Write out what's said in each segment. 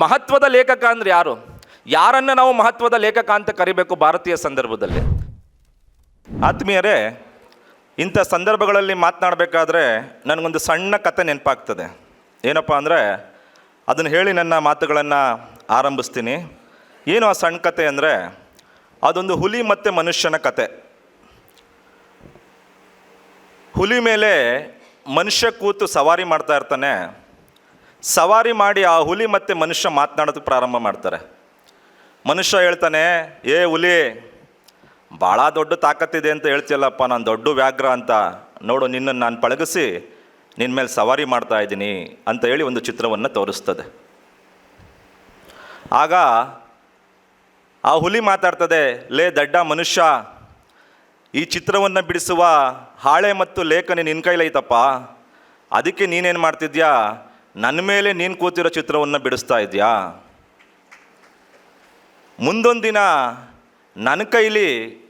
ಮಹತ್ವದ ಲೇಖಕ ಅಂದ್ರೆ ಯಾರು? ಯಾರನ್ನ ನಾವು ಮಹತ್ವದ ಲೇಖಕ ಅಂತ ಕರಿಬೇಕು ಭಾರತೀಯ ಸಂದರ್ಭದಲ್ಲಿ? ಆತ್ಮೀಯರೇ, ಇಂಥ ಸಂದರ್ಭಗಳಲ್ಲಿ ಮಾತನಾಡಬೇಕಾದ್ರೆ ನನಗೊಂದು ಸಣ್ಣ ಕತೆ ನೆನಪಾಗ್ತದೆ. ಏನಪ್ಪ ಅಂದರೆ, ಅದನ್ನು ಹೇಳಿ ನನ್ನ ಮಾತುಗಳನ್ನು ಆರಂಭಿಸ್ತೀನಿ. ಏನು ಆ ಸಣ್ಣ ಕತೆ ಅಂದರೆ, ಅದೊಂದು ಹುಲಿ ಮತ್ತು ಮನುಷ್ಯನ ಕತೆ. ಹುಲಿ ಮೇಲೆ ಮನುಷ್ಯ ಕೂತು ಸವಾರಿ ಮಾಡ್ತಾ ಇರ್ತಾನೆ. ಸವಾರಿ ಮಾಡಿ ಆ ಹುಲಿ ಮತ್ತು ಮನುಷ್ಯ ಮಾತನಾಡೋದು ಪ್ರಾರಂಭ ಮಾಡ್ತಾರೆ. ಮನುಷ್ಯ ಹೇಳ್ತಾನೆ, ಏ ಹುಲಿ ಭಾಳ ದೊಡ್ಡ ತಾಕತ್ತಿದೆ ಅಂತ ಹೇಳ್ತಿಯಲ್ಲಪ್ಪ, ನಾನು ದೊಡ್ಡ ವ್ಯಾಘ್ರ ಅಂತ. ನೋಡು, ನಿನ್ನನ್ನು ನಾನು ಪಳಗಿಸಿ ನಿನ್ನ ಮೇಲೆ ಸವಾರಿ ಮಾಡ್ತಾ ಇದ್ದೀನಿ ಅಂತ ಹೇಳಿ ಒಂದು ಚಿತ್ರವನ್ನು ತೋರಿಸ್ತದೆ. ಆಗ ಆ ಹುಲಿ ಮಾತಾಡ್ತದೆ, ಲೇ ದಡ್ಡ ಮನುಷ್ಯ, ಈ ಚಿತ್ರವನ್ನು ಬಿಡಿಸುವ ಹಾಳೆ ಮತ್ತು ಲೇಖನಿ ನಿನ್ನ ಕೈಲೈತಪ್ಪ. ಅದಕ್ಕೆ ನೀನೇನು ಮಾಡ್ತಿದ್ಯಾ? ನನ್ನ ಮೇಲೆ ನೀನು ಕೂತಿರೋ ಚಿತ್ರವನ್ನು ಬಿಡಿಸ್ತಾ ಇದೆಯಾ? ದಿನ ನನ್ನ ಕೈಲಿ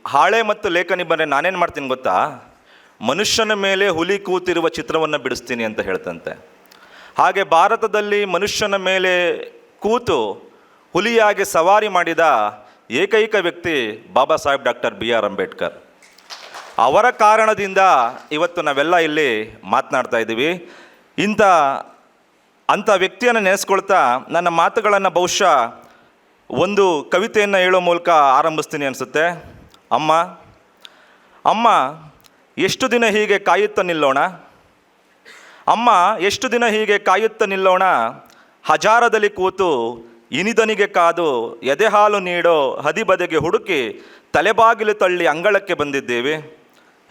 ಹಾಳೆ ಮತ್ತು ಲೇಖನಿ ಬಂದರೆ ನಾನೇನು ಮಾಡ್ತೀನಿ ಗೊತ್ತಾ? ಮನುಷ್ಯನ ಮೇಲೆ ಹುಲಿ ಕೂತಿರುವ ಚಿತ್ರವನ್ನು ಬಿಡಿಸ್ತೀನಿ ಅಂತ ಹೇಳ್ತಂತೆ. ಹಾಗೆ ಭಾರತದಲ್ಲಿ ಮನುಷ್ಯನ ಮೇಲೆ ಕೂತು ಹುಲಿಯಾಗಿ ಸವಾರಿ ಮಾಡಿದ ಏಕೈಕ ವ್ಯಕ್ತಿ Baba Saheb doctor B R Ambedkar. ಅವರ ಕಾರಣದಿಂದ ಇವತ್ತು ನಾವೆಲ್ಲ ಇಲ್ಲಿ ಮಾತನಾಡ್ತಾ ಇದ್ದೀವಿ. ಇಂಥ ಅಂಥ ವ್ಯಕ್ತಿಯನ್ನು ನೆನೆಸ್ಕೊಳ್ತಾ ನನ್ನ ಮಾತುಗಳನ್ನು ಬಹುಶಃ ಒಂದು ಕವಿತೆಯನ್ನು ಹೇಳೋ ಮೂಲಕ ಆರಂಭಿಸ್ತೀನಿ ಅನಿಸುತ್ತೆ. ಅಮ್ಮ ಅಮ್ಮ, ಎಷ್ಟು ದಿನ ಹೀಗೆ ಕಾಯುತ್ತಾ ನಿಲ್ಲೋಣ? ಅಮ್ಮ, ಎಷ್ಟು ದಿನ ಹೀಗೆ ಕಾಯುತ್ತಾ ನಿಲ್ಲೋಣ? ಹಜಾರದಲ್ಲಿ ಕೂತು ಇನಿದನಿಗೆ ಕಾದು ಎದೆಹಾಲು ನೀಡೋ ಹದಿಬದೆಗೆ ಹುಡುಕಿ ತಲೆಬಾಗಿಲು ತಳ್ಳಿ ಅಂಗಳಕ್ಕೆ ಬಂದಿದ್ದೇವೆ.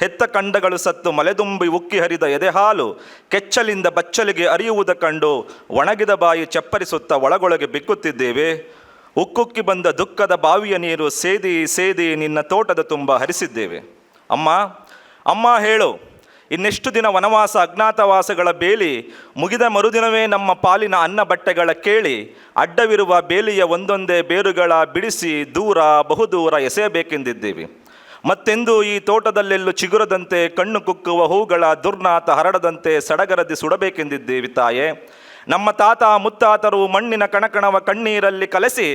ಹೆತ್ತ ಕಂಡಗಳು ಸತ್ತು ಮಲೆದುಂಬಿ ಉಕ್ಕಿ ಹರಿದ ಎದೆಹಾಲು ಕೆಚ್ಚಲಿಂದ ಬಚ್ಚಲಿಗೆ ಅರಿಯುವುದ ಕಂಡು ಒಣಗಿದ ಬಾಯಿ ಚಪ್ಪರಿಸುತ್ತಾ ಒಳಗೊಳಗೆ ಬಿಕ್ಕುತ್ತಿದ್ದೇವೆ. ಉಕ್ಕುಕ್ಕಿ ಬಂದ ದುಃಖದ ಬಾವಿಯ ನೀರು ಸೇದಿ ಸೇದಿ ನಿನ್ನ ತೋಟದ ತುಂಬ ಹರಿಸಿದ್ದೇವೆ. ಅಮ್ಮ ಅಮ್ಮ ಹೇಳು, ಇನ್ನೆಷ್ಟು ದಿನ ವನವಾಸ ಅಜ್ಞಾತವಾಸಗಳ ಬೇಲಿ ಮುಗಿದ ಮರುದಿನವೇ ನಮ್ಮ ಪಾಲಿನ ಅನ್ನ ಬಟ್ಟೆಗಳ ಕೇಳಿ ಅಡ್ಡವಿರುವ ಬೇಲಿಯ ಒಂದೊಂದೇ ಬೇರುಗಳ ಬಿಡಿಸಿ ದೂರ ಬಹುದೂರ ಎಸೆಯಬೇಕೆಂದಿದ್ದೇವೆ. ಮತ್ತೆಂದು ಈ ತೋಟದಲ್ಲೆಲ್ಲೂ ಚಿಗುರದಂತೆ ಕಣ್ಣು ಕುಕ್ಕುವ ಹೂಗಳ ದುರ್ನಾತ ಹರಡದಂತೆ ಸಡಗರದಿ ಸುಡಬೇಕೆಂದಿದ್ದೇವಿ ತಾಯೇ. ನಮ್ಮ ತಾತ ಮುತ್ತಾತರು ಮಣ್ಣಿನ ಕಣಕಣವ ಕಣ್ಣೀರಲ್ಲಿ ಕಲಸಿ,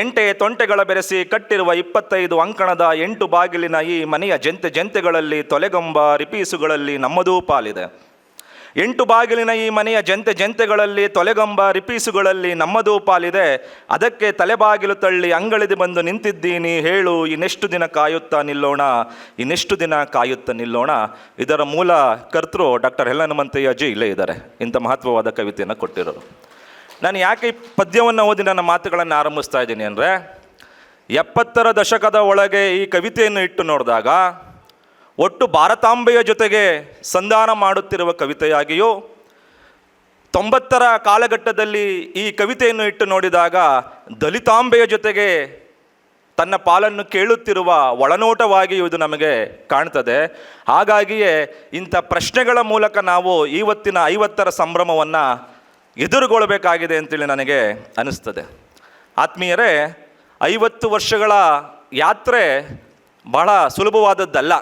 ಎಂಟೆ ತೊಂಟೆಗಳ ಬೆರೆಸಿ ಕಟ್ಟಿರುವ ಇಪ್ಪತ್ತೈದು ಅಂಕಣದ ಎಂಟು ಬಾಗಿಲಿನ ಈ ಮನೆಯ ಜಂತೆ ಜಂತೆಗಳಲ್ಲಿ ತೊಲೆಗೊಂಬ ರಿಪೀಸುಗಳಲ್ಲಿ ನಮ್ಮದೂ ಪಾಲಿದೆ. ಎಂಟು ಬಾಗಿಲಿನ ಈ ಮನೆಯ ಜಂತೆ ಜಂತೆಗಳಲ್ಲಿ ತೊಲೆಗಂಬ ರಿಪೀಸುಗಳಲ್ಲಿ ನಮ್ಮದು ಪಾಲಿದೆ. ಅದಕ್ಕೆ ತಲೆಬಾಗಿಲು ತಳ್ಳಿ ಅಂಗಳಿದು ಬಂದು ನಿಂತಿದ್ದೀನಿ. ಹೇಳು, ಇನ್ನೆಷ್ಟು ದಿನ ಕಾಯುತ್ತಾ ನಿಲ್ಲೋಣ? ಇನ್ನೆಷ್ಟು ದಿನ ಕಾಯುತ್ತಾ ನಿಲ್ಲೋಣ? ಇದರ ಮೂಲ ಕರ್ತೃ ಡಾಕ್ಟರ್ ಹೆಲ್ಲನಮಂತಯ್ಯ ಅಜ್ಜಿ ಇಲ್ಲೇ ಇದ್ದಾರೆ. ಇಂಥ ಮಹತ್ವವಾದ ಕವಿತೆಯನ್ನು ಕೊಟ್ಟಿರೋರು. ನಾನು ಯಾಕೆ ಈ ಪದ್ಯವನ್ನು ಓದಿ ನನ್ನ ಮಾತುಗಳನ್ನು ಆರಂಭಿಸ್ತಾ ಇದ್ದೀನಿ ಅಂದರೆ, ಎಪ್ಪತ್ತರ ದಶಕದ ಒಳಗೆ ಈ ಕವಿತೆಯನ್ನು ಇಟ್ಟು ನೋಡಿದಾಗ ಒಟ್ಟು ಭಾರತಾಂಬೆಯ ಜೊತೆಗೆ ಸಂಧಾನ ಮಾಡುತ್ತಿರುವ ಕವಿತೆಯಾಗಿಯೂ ತೊಂಬತ್ತರ ಕಾಲಘಟ್ಟದಲ್ಲಿ ಈ ಕವಿತೆಯನ್ನು ಇಟ್ಟು ನೋಡಿದಾಗ ದಲಿತಾಂಬೆಯ ಜೊತೆಗೆ ತನ್ನ ಪಾಲನ್ನು ಕೇಳುತ್ತಿರುವ ಒಳನೋಟವಾಗಿಯೂ ಇದು ನಮಗೆ ಕಾಣ್ತದೆ. ಹಾಗಾಗಿಯೇ ಇಂಥ ಪ್ರಶ್ನೆಗಳ ಮೂಲಕ ನಾವು ಇವತ್ತಿನ ಐವತ್ತರ ಸಂಭ್ರಮವನ್ನು ಎದುರುಗೊಳ್ಳಬೇಕಾಗಿದೆ ಅಂತೇಳಿ ನನಗೆ ಅನಿಸ್ತದೆ. ಆತ್ಮೀಯರೇ, ಐವತ್ತು ವರ್ಷಗಳ ಯಾತ್ರೆ ಬಹಳ ಸುಲಭವಾದದ್ದಲ್ಲ.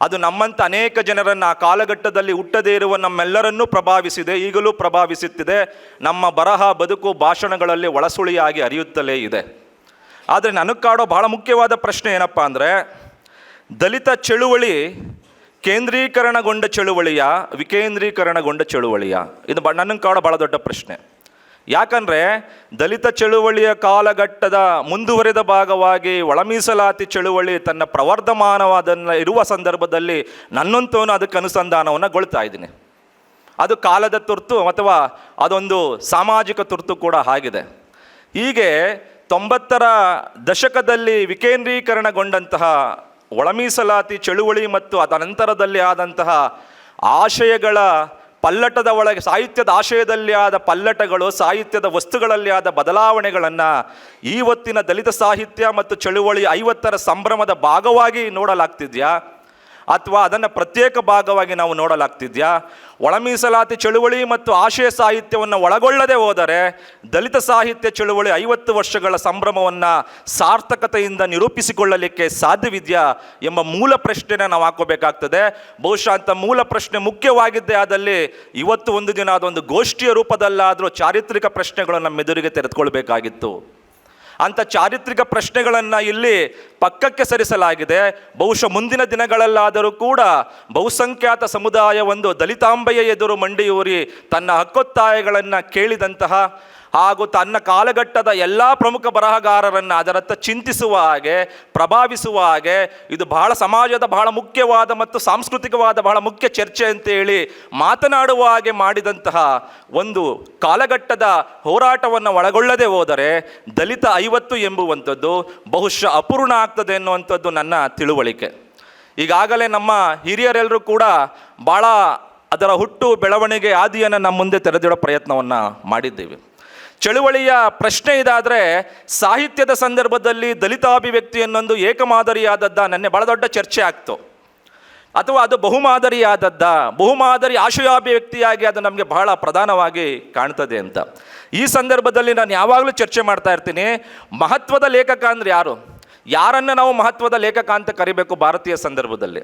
ಅದು ನಮ್ಮಂಥ ಅನೇಕ ಜನರನ್ನು ಆ ಕಾಲಘಟ್ಟದಲ್ಲಿ ಹುಟ್ಟದೇ ಇರುವ ನಮ್ಮೆಲ್ಲರನ್ನೂ ಪ್ರಭಾವಿಸಿದೆ, ಈಗಲೂ ಪ್ರಭಾವಿಸುತ್ತಿದೆ. ನಮ್ಮ ಬರಹ, ಬದುಕು, ಭಾಷಣಗಳಲ್ಲಿ ಒಳಸುಳಿಯಾಗಿ ಅರಿಯುತ್ತಲೇ ಇದೆ. ಆದರೆ ನನಗೆ ಕಾಡೋ ಬಹಳ ಮುಖ್ಯವಾದ ಪ್ರಶ್ನೆ ಏನಪ್ಪ ಅಂದರೆ, ದಲಿತ ಚಳುವಳಿ ಕೇಂದ್ರೀಕರಣಗೊಂಡ ಚಳುವಳಿಯ, ವಿಕೇಂದ್ರೀಕರಣಗೊಂಡ ಚಳುವಳಿಯ? ಇದು ನನಗೆ ಕಾಡೋ ಭಾಳ ದೊಡ್ಡ ಪ್ರಶ್ನೆ. ಯಾಕಂದರೆ ದಲಿತ ಚಳುವಳಿಯ ಕಾಲಘಟ್ಟದ ಮುಂದುವರೆದ ಭಾಗವಾಗಿ ಒಳಮೀಸಲಾತಿ ಚಳುವಳಿ ತನ್ನ ಪ್ರವರ್ಧಮಾನವಾದನ್ನು ಇರುವ ಸಂದರ್ಭದಲ್ಲಿ ನನ್ನಂತವನು ಅದಕ್ಕೆ ಅನುಸಂಧಾನವನ್ನು ಗೊಳ್ತಾ ಇದ್ದೀನಿ. ಅದು ಕಾಲದ ತುರ್ತು ಅಥವಾ ಅದೊಂದು ಸಾಮಾಜಿಕ ತುರ್ತು ಕೂಡ ಆಗಿದೆ. ಹೀಗೆ ತೊಂಬತ್ತರ ದಶಕದಲ್ಲಿ ವಿಕೇಂದ್ರೀಕರಣಗೊಂಡಂತಹ ಒಳಮೀಸಲಾತಿ ಚಳುವಳಿ ಮತ್ತು ಅದನಂತರದಲ್ಲಿ ಆದಂತಹ ಆಶಯಗಳ ಪಲ್ಲಟದ ಒಳಗೆ ಸಾಹಿತ್ಯದ ಆಶಯದಲ್ಲಿ ಆದ ಪಲ್ಲಟಗಳು, ಸಾಹಿತ್ಯದ ವಸ್ತುಗಳಲ್ಲಿ ಆದ ಬದಲಾವಣೆಗಳನ್ನು ಈವತ್ತಿನ ದಲಿತ ಸಾಹಿತ್ಯ ಮತ್ತು ಚಳುವಳಿ ಐವತ್ತರ ಸಂಭ್ರಮದ ಭಾಗವಾಗಿ ನೋಡಲಾಗ್ತಿದ್ಯಾ? ಅಥವಾ ಅದನ್ನು ಪ್ರತ್ಯೇಕ ಭಾಗವಾಗಿ ನಾವು ನೋಡಲಾಗ್ತಿದ್ಯಾ? ಒಳಮೀಸಲಾತಿ ಚಳುವಳಿ ಮತ್ತು ಆಶಯ ಸಾಹಿತ್ಯವನ್ನು ಒಳಗೊಳ್ಳದೆ ಹೋದರೆ ದಲಿತ ಸಾಹಿತ್ಯ ಚಳುವಳಿ ಐವತ್ತು ವರ್ಷಗಳ ಸಂಭ್ರಮವನ್ನು ಸಾರ್ಥಕತೆಯಿಂದ ನಿರೂಪಿಸಿಕೊಳ್ಳಲಿಕ್ಕೆ ಸಾಧ್ಯವಿದೆಯಾ ಎಂಬ ಮೂಲ ಪ್ರಶ್ನೆನ ನಾವು ಹಾಕೋಬೇಕಾಗ್ತದೆ. ಬಹುಶಃ ಅಂತ ಮೂಲ ಪ್ರಶ್ನೆ ಮುಖ್ಯವಾಗಿದ್ದೇ ಆದಲ್ಲಿ ಇವತ್ತು ಒಂದು ದಿನ ಅದೊಂದು ಗೋಷ್ಠಿಯ ರೂಪದಲ್ಲಾದರೂ ಚಾರಿತ್ರಿಕ ಪ್ರಶ್ನೆಗಳು ನಮ್ಮೆದುರಿಗೆ ತೆರೆದುಕೊಳ್ಬೇಕಾಗಿತ್ತು. ಅಂಥ ಚಾರಿತ್ರಿಕ ಪ್ರಶ್ನೆಗಳನ್ನು ಇಲ್ಲಿ ಪಕ್ಕಕ್ಕೆ ಸರಿಸಲಾಗಿದೆ. ಬಹುಶಃ ಮುಂದಿನ ದಿನಗಳಲ್ಲಾದರೂ ಕೂಡ ಬಹುಸಂಖ್ಯಾತ ಸಮುದಾಯ ಒಂದು ದಲಿತಾಂಬೆಯ ಎದುರು ಮಂಡಿಯೂರಿ ತನ್ನ ಹಕ್ಕೊತ್ತಾಯಗಳನ್ನು ಕೇಳಿದಂತಹ ಹಾಗೂ ತನ್ನ ಕಾಲಘಟ್ಟದ ಎಲ್ಲ ಪ್ರಮುಖ ಬರಹಗಾರರನ್ನು ಅದರತ್ತ ಚಿಂತಿಸುವ ಹಾಗೆ, ಪ್ರಭಾವಿಸುವ ಹಾಗೆ, ಇದು ಬಹಳ ಸಮಾಜದ ಬಹಳ ಮುಖ್ಯವಾದ ಮತ್ತು ಸಾಂಸ್ಕೃತಿಕವಾದ ಬಹಳ ಮುಖ್ಯ ಚರ್ಚೆ ಅಂತೇಳಿ ಮಾತನಾಡುವ ಹಾಗೆ ಮಾಡಿದಂತಹ ಒಂದು ಕಾಲಘಟ್ಟದ ಹೋರಾಟವನ್ನು ಒಳಗೊಳ್ಳದೆ ಹೋದರೆ ದಲಿತ ಐವತ್ತು ಎಂಬುವಂಥದ್ದು ಬಹುಶಃ ಅಪೂರ್ಣ ಆಗ್ತದೆ ಎನ್ನುವಂಥದ್ದು ನನ್ನ ತಿಳುವಳಿಕೆ. ಈಗಾಗಲೇ ನಮ್ಮ ಹಿರಿಯರೆಲ್ಲರೂ ಕೂಡ ಭಾಳ ಅದರ ಹುಟ್ಟು ಬೆಳವಣಿಗೆ ಆದಿಯನ್ನು ನಮ್ಮ ಮುಂದೆ ತೆರೆದಿಡೋ ಪ್ರಯತ್ನವನ್ನು ಮಾಡಿದ್ದೀವಿ. ಚಳುವಳಿಯ ಪ್ರಶ್ನೆ ಇದಾದರೆ ಸಾಹಿತ್ಯದ ಸಂದರ್ಭದಲ್ಲಿ ದಲಿತಾಭಿವ್ಯಕ್ತಿ ಅನ್ನೊಂದು ಏಕಮಾದರಿಯಾದದ್ದ ನೆನ್ನೆ ಬಹಳ ದೊಡ್ಡ ಚರ್ಚೆ ಆಗ್ತು. ಅಥವಾ ಅದು ಬಹುಮಾದರಿಯಾದದ್ದ, ಬಹುಮಾದರಿ ಆಶಯಾಭಿವ್ಯಕ್ತಿಯಾಗಿ ಅದು ನಮಗೆ ಬಹಳ ಪ್ರಧಾನವಾಗಿ ಕಾಣ್ತದೆ ಅಂತ. ಈ ಸಂದರ್ಭದಲ್ಲಿ ನಾನು ಯಾವಾಗಲೂ ಚರ್ಚೆ ಮಾಡ್ತಾ ಇರ್ತೀನಿ. ಮಹತ್ವದ ಲೇಖಕ ಅಂದರೆ ಯಾರು? ಯಾರನ್ನು ನಾವು ಮಹತ್ವದ ಲೇಖಕ ಅಂತ ಕರಿಬೇಕು ಭಾರತೀಯ ಸಂದರ್ಭದಲ್ಲಿ?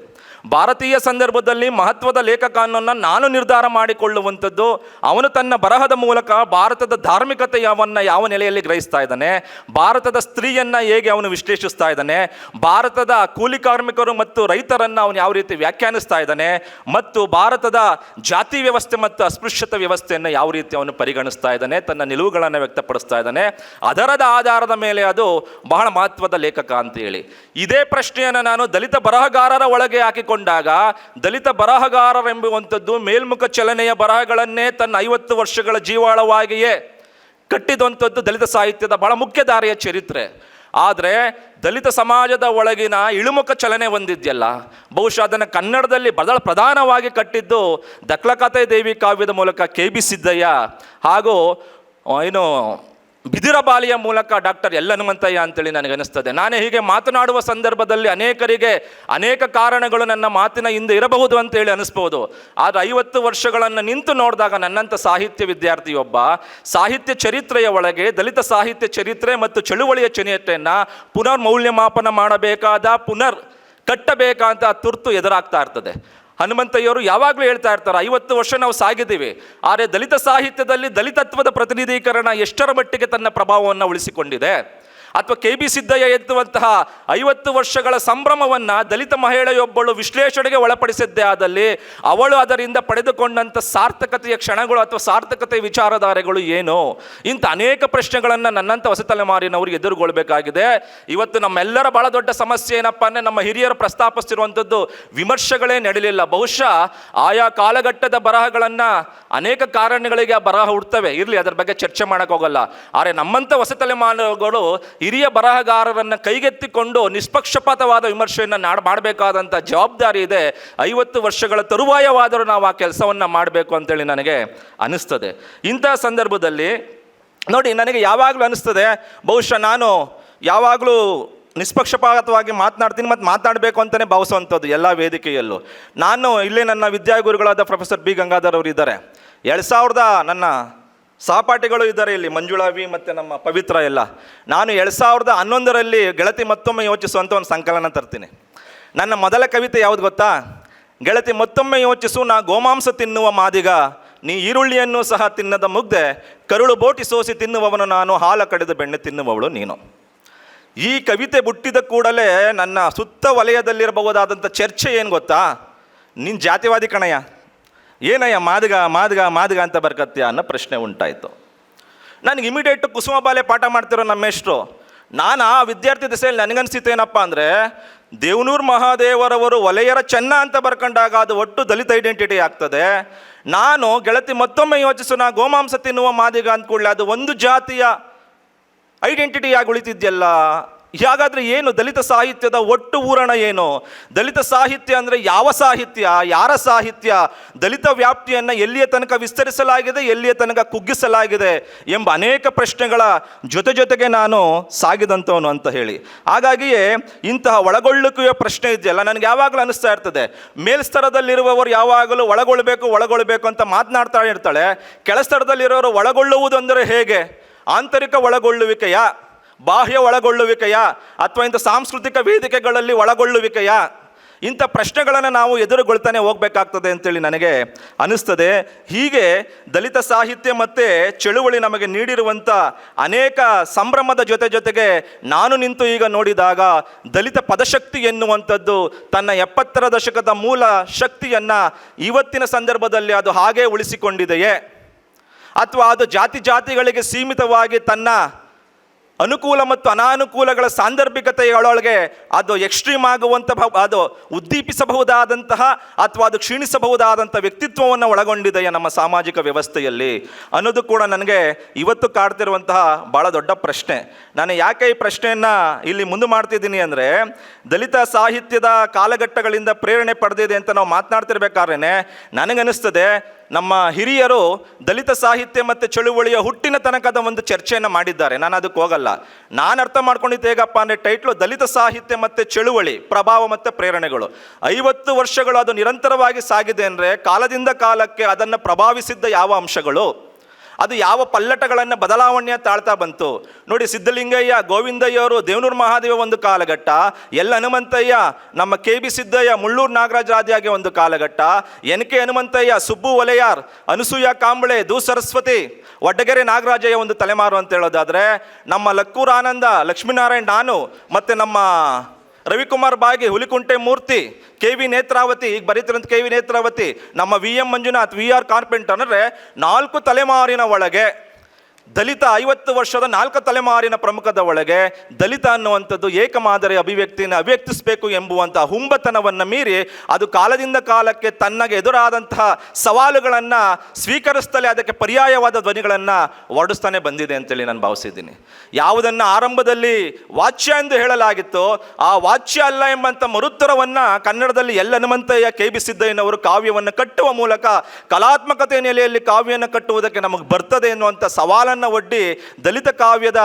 ಭಾರತೀಯ ಸಂದರ್ಭದಲ್ಲಿ ಮಹತ್ವದ ಲೇಖಕ ಅನ್ನೋನ್ನ ನಾನು ನಿರ್ಧಾರ ಮಾಡಿಕೊಳ್ಳುವಂಥದ್ದು ಅವನು ತನ್ನ ಬರಹದ ಮೂಲಕ ಭಾರತದ ಧಾರ್ಮಿಕತೆಯವನ್ನು ಯಾವ ನೆಲೆಯಲ್ಲಿ ಗ್ರಹಿಸ್ತಾ ಇದ್ದಾನೆ? ಭಾರತದ ಸ್ತ್ರೀಯನ್ನು ಹೇಗೆ ಅವನು ವಿಶ್ಲೇಷಿಸ್ತಾ ಇದ್ದಾನೆ? ಭಾರತದ ಕೂಲಿ ಕಾರ್ಮಿಕರು ಮತ್ತು ರೈತರನ್ನು ಅವನು ಯಾವ ರೀತಿ ವ್ಯಾಖ್ಯಾನಿಸ್ತಾ ಇದ್ದಾನೆ? ಮತ್ತು ಭಾರತದ ಜಾತಿ ವ್ಯವಸ್ಥೆ ಮತ್ತು ಅಸ್ಪೃಶ್ಯತ ವ್ಯವಸ್ಥೆಯನ್ನು ಯಾವ ರೀತಿ ಅವನು ಪರಿಗಣಿಸ್ತಾ ಇದ್ದಾನೆ? ತನ್ನ ನಿಲುವುಗಳನ್ನು ವ್ಯಕ್ತಪಡಿಸ್ತಾ ಇದ್ದಾನೆ? ಅದರದ ಆಧಾರದ ಮೇಲೆ ಅದು ಬಹಳ ಮಹತ್ವದ ಲೇಖಕ ಅಂತೇಳಿ. ಇದೇ ಪ್ರಶ್ನೆಯನ್ನು ನಾನು ದಲಿತ ಬರಹಗಾರರ ಒಳಗೆ ಹಾಕಿಕೊಂಡಾಗ, ದಲಿತ ಬರಹಗಾರರೆಂಬುವಂಥದ್ದು ಮೇಲ್ಮುಖ ಚಲನೆಯ ಬರಹಗಳನ್ನೇ ತನ್ನ ಐವತ್ತು ವರ್ಷಗಳ ಜೀವಾಳವಾಗಿಯೇ ಕಟ್ಟಿದಂಥದ್ದು ದಲಿತ ಸಾಹಿತ್ಯದ ಬಹಳ ಮುಖ್ಯ ದಾರಿಯ ಚರಿತ್ರೆ. ಆದರೆ ದಲಿತ ಸಮಾಜದ ಒಳಗಿನ ಇಳುಮುಖ ಚಲನೆ ಹೊಂದಿದ್ಯಲ್ಲ ಬಹುಶಃ ಅದನ್ನು ಕನ್ನಡದಲ್ಲಿ ಬದಲ ಪ್ರಧಾನವಾಗಿ ಕಟ್ಟಿದ್ದು ದಕ್ಲಕತೆ ದೇವಿ ಕಾವ್ಯದ ಮೂಲಕ ಕೆ ಬಿ ಸಿದ್ದಯ್ಯ. ಹಾಗೂ ಏನು ಬಿದಿರ ಬಾಲಿಯ ಮೂಲಕ ಡಾಕ್ಟರ್ ಎಲ್ ಹನುಮಂತಯ್ಯ ಅಂತೇಳಿ ನನಗೆ ಅನಿಸ್ತದೆ ನಾನು ಹೀಗೆ ಮಾತನಾಡುವ ಸಂದರ್ಭದಲ್ಲಿ ಅನೇಕರಿಗೆ ಅನೇಕ ಕಾರಣಗಳು ನನ್ನ ಮಾತಿನ ಹಿಂದೆ ಇರಬಹುದು ಅಂತೇಳಿ ಅನಿಸ್ಬೋದು. ಆದರೆ ಐವತ್ತು ವರ್ಷಗಳನ್ನು ನಿಂತು ನೋಡಿದಾಗ ನನ್ನಂಥ ಸಾಹಿತ್ಯ ವಿದ್ಯಾರ್ಥಿಯೊಬ್ಬ ಸಾಹಿತ್ಯ ಚರಿತ್ರೆಯ ಒಳಗೆ ದಲಿತ ಸಾಹಿತ್ಯ ಚರಿತ್ರೆ ಮತ್ತು ಚಳುವಳಿಯ ಚರಿತ್ರೆಯನ್ನು ಪುನರ್ ಮೌಲ್ಯಮಾಪನ ಮಾಡಬೇಕಾದ, ಪುನರ್ ಕಟ್ಟಬೇಕಾದ ತುರ್ತು ಎದುರಾಗ್ತಾ ಇರ್ತದೆ. ಹನುಮಂತಯ್ಯವರು ಯಾವಾಗಲೂ ಹೇಳ್ತಾ ಇರ್ತಾರೆ, ಐವತ್ತು ವರ್ಷ ನಾವು ಸಾಗಿದ್ದೀವಿ, ಆದರೆ ದಲಿತ ಸಾಹಿತ್ಯದಲ್ಲಿ ದಲಿತತ್ವದ ಪ್ರತಿನಿಧೀಕರಣ ಎಷ್ಟರ ಮಟ್ಟಿಗೆ ತನ್ನ ಪ್ರಭಾವವನ್ನು ಉಳಿಸಿಕೊಂಡಿದೆ? ಅಥವಾ ಕೆ ಬಿ ಸಿದ್ದಯ್ಯ ಎತ್ತುವಂತಹ ಐವತ್ತು ವರ್ಷಗಳ ಸಂಭ್ರಮವನ್ನು ದಲಿತ ಮಹಿಳೆಯೊಬ್ಬಳು ವಿಶ್ಲೇಷಣೆಗೆ ಒಳಪಡಿಸಿದ್ದೇ ಆದಲ್ಲಿ ಅವಳು ಅದರಿಂದ ಪಡೆದುಕೊಂಡಂಥ ಸಾರ್ಥಕತೆಯ ಕ್ಷಣಗಳು ಅಥವಾ ಸಾರ್ಥಕತೆಯ ವಿಚಾರಧಾರೆಗಳು ಏನು? ಇಂಥ ಅನೇಕ ಪ್ರಶ್ನೆಗಳನ್ನು ನನ್ನಂಥ ಹೊಸ ತಲೆಮಾರಿನವರು ಎದುರುಗೊಳ್ಬೇಕಾಗಿದೆ. ಇವತ್ತು ನಮ್ಮೆಲ್ಲರ ಬಹಳ ದೊಡ್ಡ ಸಮಸ್ಯೆ ಏನಪ್ಪ ಅಂದರೆ ನಮ್ಮ ಹಿರಿಯರು ಪ್ರಸ್ತಾಪಿಸಿರುವಂಥದ್ದು ವಿಮರ್ಶೆಗಳೇ ನಡೆಯಲಿಲ್ಲ ಬಹುಶಃ ಆಯಾ ಕಾಲಘಟ್ಟದ ಬರಹಗಳನ್ನು ಅನೇಕ ಕಾರಣಗಳಿಗೆ ಆ ಬರಹ ಹುಡ್ತವೆ. ಇರಲಿ, ಅದರ ಬಗ್ಗೆ ಚರ್ಚೆ ಮಾಡೋಕ್ಕೋಗಲ್ಲ. ಆದರೆ ನಮ್ಮಂಥ ಹೊಸ ತಲೆಮಾರುಗಳು ಹಿರಿಯ ಬರಹಗಾರರನ್ನು ಕೈಗೆತ್ತಿಕೊಂಡು ನಿಷ್ಪಕ್ಷಪಾತವಾದ ವಿಮರ್ಶೆಯನ್ನು ನಾಡ್ ಮಾಡಬೇಕಾದಂಥ ಜವಾಬ್ದಾರಿ ಇದೆ. ಐವತ್ತು ವರ್ಷಗಳ ತರುವಾಯವಾದರೂ ನಾವು ಆ ಕೆಲಸವನ್ನು ಮಾಡಬೇಕು ಅಂತೇಳಿ ನನಗೆ ಅನಿಸ್ತದೆ. ಇಂಥ ಸಂದರ್ಭದಲ್ಲಿ ನೋಡಿ ನನಗೆ ಯಾವಾಗಲೂ ಅನಿಸ್ತದೆ, ಬಹುಶಃ ನಾನು ಯಾವಾಗಲೂ ನಿಷ್ಪಕ್ಷಪಾತವಾಗಿ ಮಾತನಾಡ್ತೀನಿ ಮತ್ತು ಮಾತನಾಡಬೇಕು ಅಂತಲೇ ಭಾವಿಸುವಂಥದ್ದು ಎಲ್ಲ ವೇದಿಕೆಯಲ್ಲೂ. ನಾನು ಇಲ್ಲೇ ನನ್ನ ವಿದ್ಯಾಗುರುಗಳಾದ ಪ್ರೊಫೆಸರ್ ಬಿ ಗಂಗಾಧರ್ ಅವರು ಇದ್ದಾರೆ. ಎರಡು ಸಾವಿರದ ನನ್ನ ಸಹಪಾಠಿಗಳು ಇದ್ದಾರೆ ಇಲ್ಲಿ ಮಂಜುಳಾವಿ ಮತ್ತು ನಮ್ಮ ಪವಿತ್ರ ಎಲ್ಲ. ನಾನು ಎರಡು ಸಾವಿರದ ಹನ್ನೊಂದರಲ್ಲಿ ಗೆಳತಿ ಮತ್ತೊಮ್ಮೆ ಯೋಚಿಸುವಂಥ ಒಂದು ಸಂಕಲನ ತರ್ತೀನಿ. ನನ್ನ ಮೊದಲ ಕವಿತೆ ಯಾವುದು ಗೊತ್ತಾ? ಗೆಳತಿ ಮತ್ತೊಮ್ಮೆ ಯೋಚಿಸು, ನಾ ಗೋಮಾಂಸ ತಿನ್ನುವ ಮಾದಿಗ, ನೀ ಈರುಳ್ಳಿಯನ್ನು ಸಹ ತಿನ್ನದ ಮುಗ್ದೆ, ಕರುಳು ಬೋಟಿ ಸೋಸಿ ತಿನ್ನುವವನು ನಾನು, ಹಾಲ ಕಡಿದ ಬೆಣ್ಣೆ ತಿನ್ನುವವಳು ನೀನು. ಈ ಕವಿತೆ ಬುಟ್ಟಿದ ಕೂಡಲೇ ನನ್ನ ಸುತ್ತ ವಲಯದಲ್ಲಿರಬಹುದಾದಂಥ ಚರ್ಚೆ ಏನು ಗೊತ್ತಾ? ನಿನ್ನ ಜಾತಿವಾದಿ ಕಣಯ್ಯ. ಏನಯ್ಯ ಮಾದಗ ಮಾದಗ ಮಾದಗ ಅಂತ ಬರ್ಕತ್ತೀಯ ಅನ್ನೋ ಪ್ರಶ್ನೆ ಉಂಟಾಯಿತು. ನನಗೆ ಇಮಿಡಿಯೇಟ್ ಕುಸುಮ ಬಾಲೆ ಪಾಠ ಮಾಡ್ತಿರೋ ನಮ್ಮ ನಾನು ಆ ವಿದ್ಯಾರ್ಥಿ ದಿಸೆಯಲ್ಲಿ ನನಗನ್ಸಿತ್ತು ಏನಪ್ಪ ಅಂದರೆ, ದೇವನೂರು ಮಹಾದೇವರವರು ವಲಯರ ಚೆನ್ನ ಅಂತ ಬರ್ಕೊಂಡಾಗ ಅದು ಒಟ್ಟು ದಲಿತ ಐಡೆಂಟಿಟಿ ಆಗ್ತದೆ. ನಾನು ಗೆಳತಿ ಮತ್ತೊಮ್ಮೆ ಯೋಚಿಸು, ನಾ ಗೋಮಾಂಸ ತಿನ್ನುವ ಮಾದಿಗ ಅಂದ್ಕೊಳ್ಳೆ ಅದು ಒಂದು ಜಾತಿಯ ಐಡೆಂಟಿಟಿಯಾಗಿ ಉಳಿತಿದ್ಯಲ್ಲ? ಹಾಗಾದ್ರೆ ಏನು? ದಲಿತ ಸಾಹಿತ್ಯದ ಒಟ್ಟು ಊರಣ ಏನು? ದಲಿತ ಸಾಹಿತ್ಯ ಅಂದರೆ ಯಾವ ಸಾಹಿತ್ಯ? ಯಾರ ಸಾಹಿತ್ಯ? ದಲಿತ ವ್ಯಾಪ್ತಿಯನ್ನು ಎಲ್ಲಿಯ ತನಕ ವಿಸ್ತರಿಸಲಾಗಿದೆ, ಎಲ್ಲಿಯ ತನಕ ಕುಗ್ಗಿಸಲಾಗಿದೆ ಎಂಬ ಅನೇಕ ಪ್ರಶ್ನೆಗಳ ಜೊತೆ ಜೊತೆಗೆ ನಾನು ಸಾಗಿದಂಥವನು ಅಂತ ಹೇಳಿ. ಹಾಗಾಗಿಯೇ ಇಂತಹ ಒಳಗೊಳ್ಳುವಿಕೆಯ ಪ್ರಶ್ನೆ ಇದೆಯಲ್ಲ? ನನಗೆ ಯಾವಾಗಲೂ ಅನಿಸ್ತಾ ಇರ್ತದೆ. ಮೇಲ್ಸ್ತರದಲ್ಲಿರುವವರು ಯಾವಾಗಲೂ ಒಳಗೊಳ್ಬೇಕು ಒಳಗೊಳ್ಬೇಕು ಅಂತ ಮಾತನಾಡ್ತಾ ಇರ್ತಾಳೆ. ಕೆಳಸ್ತರದಲ್ಲಿರೋರು ಒಳಗೊಳ್ಳುವುದು ಅಂದರೆ ಹೇಗೆ? ಆಂತರಿಕ ಒಳಗೊಳ್ಳುವಿಕೆಯ? ಬಾಹ್ಯ ಒಳಗೊಳ್ಳುವಿಕೆಯ ಅಥವಾ ಇಂಥ ಸಾಂಸ್ಕೃತಿಕ ವೇದಿಕೆಗಳಲ್ಲಿ ಒಳಗೊಳ್ಳುವಿಕೆಯ ಇಂಥ ಪ್ರಶ್ನೆಗಳನ್ನು ನಾವು ಎದುರುಗೊಳ್ತಾನೆ ಹೋಗಬೇಕಾಗ್ತದೆ ಅಂತೇಳಿ ನನಗೆ ಅನಿಸ್ತದೆ ಹೀಗೆ ದಲಿತ ಸಾಹಿತ್ಯ ಮತ್ತು ಚಳುವಳಿ ನಮಗೆ ನೀಡಿರುವಂಥ ಅನೇಕ ಸಂಭ್ರಮದ ಜೊತೆ ಜೊತೆಗೆ ನಾನು ನಿಂತು ಈಗ ನೋಡಿದಾಗ ದಲಿತ ಪದಶಕ್ತಿ ಎನ್ನುವಂಥದ್ದು ತನ್ನ ಎಪ್ಪತ್ತರ ದಶಕದ ಮೂಲ ಶಕ್ತಿಯನ್ನು ಇವತ್ತಿನ ಸಂದರ್ಭದಲ್ಲಿ ಅದು ಹಾಗೇ ಉಳಿಸಿಕೊಂಡಿದೆಯೇ? ಅಥವಾ ಅದು ಜಾತಿ ಜಾತಿಗಳಿಗೆ ಸೀಮಿತವಾಗಿ ತನ್ನ ಅನುಕೂಲ ಮತ್ತು ಅನಾನುಕೂಲಗಳ ಸಾಂದರ್ಭಿಕತೆಯೊಳಗೆ ಅದು ಎಕ್ಸ್ಟ್ರೀಮ್ ಆಗುವಂಥ ಭವ- ಅದು ಉದ್ದೀಪಿಸಬಹುದಾದಂತಹ ಅಥವಾ ಅದು ಕ್ಷೀಣಿಸಬಹುದಾದಂಥ ವ್ಯಕ್ತಿತ್ವವನ್ನು ಒಳಗೊಂಡಿದೆ ನಮ್ಮ ಸಾಮಾಜಿಕ ವ್ಯವಸ್ಥೆಯಲ್ಲಿ ಅನ್ನೋದು ಕೂಡ ನನಗೆ ಇವತ್ತು ಕಾಡ್ತಿರುವಂತಹ ಭಾಳ ದೊಡ್ಡ ಪ್ರಶ್ನೆ. ನಾನು ಯಾಕೆ ಈ ಪ್ರಶ್ನೆಯನ್ನು ಇಲ್ಲಿ ಮುಂದೆ ಮಾಡ್ತಿದ್ದೀನಿ ಅಂದರೆ, ದಲಿತ ಸಾಹಿತ್ಯದ ಕಾಲಘಟ್ಟಗಳಿಂದ ಪ್ರೇರಣೆ ಪಡೆದಿದೆ ಅಂತ ನಾವು ಮಾತನಾಡ್ತಿರ್ಬೇಕಾದ್ರೆ ನನಗನ್ನಿಸ್ತದೆ ನಮ್ಮ ಹಿರಿಯರು ದಲಿತ ಸಾಹಿತ್ಯ ಮತ್ತು ಚಳುವಳಿಯ ಹುಟ್ಟಿನ ತನಕದ ಒಂದು ಚರ್ಚೆಯನ್ನು ಮಾಡಿದ್ದಾರೆ. ನಾನು ಅದಕ್ಕೆ ಹೋಗಲ್ಲ. ನಾನು ಅರ್ಥ ಮಾಡ್ಕೊಂಡಿದ್ದು ಹೇಗಪ್ಪ ಅಂದರೆ ಟೈಟ್ಲು ದಲಿತ ಸಾಹಿತ್ಯ ಮತ್ತು ಚಳುವಳಿ, ಪ್ರಭಾವ ಮತ್ತು ಪ್ರೇರಣೆಗಳು. ಐವತ್ತು ವರ್ಷಗಳು ಅದು ನಿರಂತರವಾಗಿ ಸಾಗಿದೆ ಅಂದರೆ ಕಾಲದಿಂದ ಕಾಲಕ್ಕೆ ಅದನ್ನು ಪ್ರಭಾವಿಸಿದ್ದ ಯಾವ ಅಂಶಗಳು? ಅದು ಯಾವ ಪಲ್ಲಟಗಳನ್ನು ಬದಲಾವಣೆಯ ತಾಳ್ತಾ ಬಂತು. ನೋಡಿ ಸಿದ್ಧಲಿಂಗಯ್ಯ, ಗೋವಿಂದಯ್ಯವರು, ದೇವನೂರು ಮಹಾದೇವ ಒಂದು ಕಾಲಘಟ್ಟ. ಎಲ್ ಹನುಮಂತಯ್ಯ, ನಮ್ಮ ಕೆ ಬಿ ಸಿದ್ದಯ್ಯ, ಮುಳ್ಳೂರು ನಾಗರಾಜ ರಾಜ್ಯಾಗೆ ಒಂದು ಕಾಲಘಟ್ಟ. ಎನ್ ಕೆ ಹನುಮಂತಯ್ಯ, ಸುಬ್ಬು ಒಲೆಯಾರ್, ಅನಸೂಯ ಕಾಂಬಳೆ, ದೂ ಸರಸ್ವತಿ, ವಡ್ಡಗೆರೆ ನಾಗರಾಜಯ್ಯ ಒಂದು ತಲೆಮಾರು ಅಂತ ಹೇಳೋದಾದರೆ, ನಮ್ಮ ಲಕ್ಕೂರ್ ಆನಂದ, ಲಕ್ಷ್ಮೀನಾರಾಯಣ್ ನಾನು ಮತ್ತು ನಮ್ಮ ರವಿಕುಮಾರ್ ಬಾಗಿ, ಹುಲಿಕುಂಟೆ ಮೂರ್ತಿ ಕೆ ವಿ ನೇತ್ರಾವತಿ, ಈಗ ಬರೀತಿರಂತ ಕೆ ವಿ ನೇತ್ರಾವತಿ, ನಮ್ಮ V M Manjunath V R carpenter ಅಂದರೆ ನಾಲ್ಕು ತಲೆಮಾರಿನ ಒಳಗೆ. ದಲಿತ ಐವತ್ತು ವರ್ಷದ ನಾಲ್ಕು ತಲೆಮಾರಿನ ಪ್ರಮುಖದ ಒಳಗೆ ದಲಿತ ಅನ್ನುವಂಥದ್ದು ಏಕಮಾದರಿ ಅಭಿವ್ಯಕ್ತಿಯನ್ನು ಅಭಿವ್ಯಕ್ತಿಸಬೇಕು ಎಂಬುವಂತಹ ಹುಂಬತನವನ್ನು ಮೀರಿ ಅದು ಕಾಲದಿಂದ ಕಾಲಕ್ಕೆ ತನ್ನಗೆ ಎದುರಾದಂತಹ ಸವಾಲುಗಳನ್ನು ಸ್ವೀಕರಿಸ್ತಲೇ ಅದಕ್ಕೆ ಪರ್ಯಾಯವಾದ ಧ್ವನಿಗಳನ್ನು ಹೊರಡಿಸ್ತಾನೆ ಬಂದಿದೆ ಅಂತೇಳಿ ನಾನು ಭಾವಿಸಿದ್ದೀನಿ. ಯಾವುದನ್ನು ಆರಂಭದಲ್ಲಿ ವಾಚ್ಯ ಎಂದು ಹೇಳಲಾಗಿತ್ತು, ಆ ವಾಚ್ಯ ಅಲ್ಲ ಎಂಬಂಥ ಮರುತ್ತರವನ್ನು ಕನ್ನಡದಲ್ಲಿ ಎಲ್ಲ ಹನುಮಂತಯ್ಯ, ಕೆ ಬಿ ಕಾವ್ಯವನ್ನು ಕಟ್ಟುವ ಮೂಲಕ ಕಲಾತ್ಮಕತೆ ನೆಲೆಯಲ್ಲಿ ಕಾವ್ಯವನ್ನು ಕಟ್ಟುವುದಕ್ಕೆ ನಮಗೆ ಬರ್ತದೆ ಎನ್ನುವಂಥ ಸವಾಲನ್ನು ಒಡ್ಡಿ ದಲಿತ ಕಾವ್ಯದ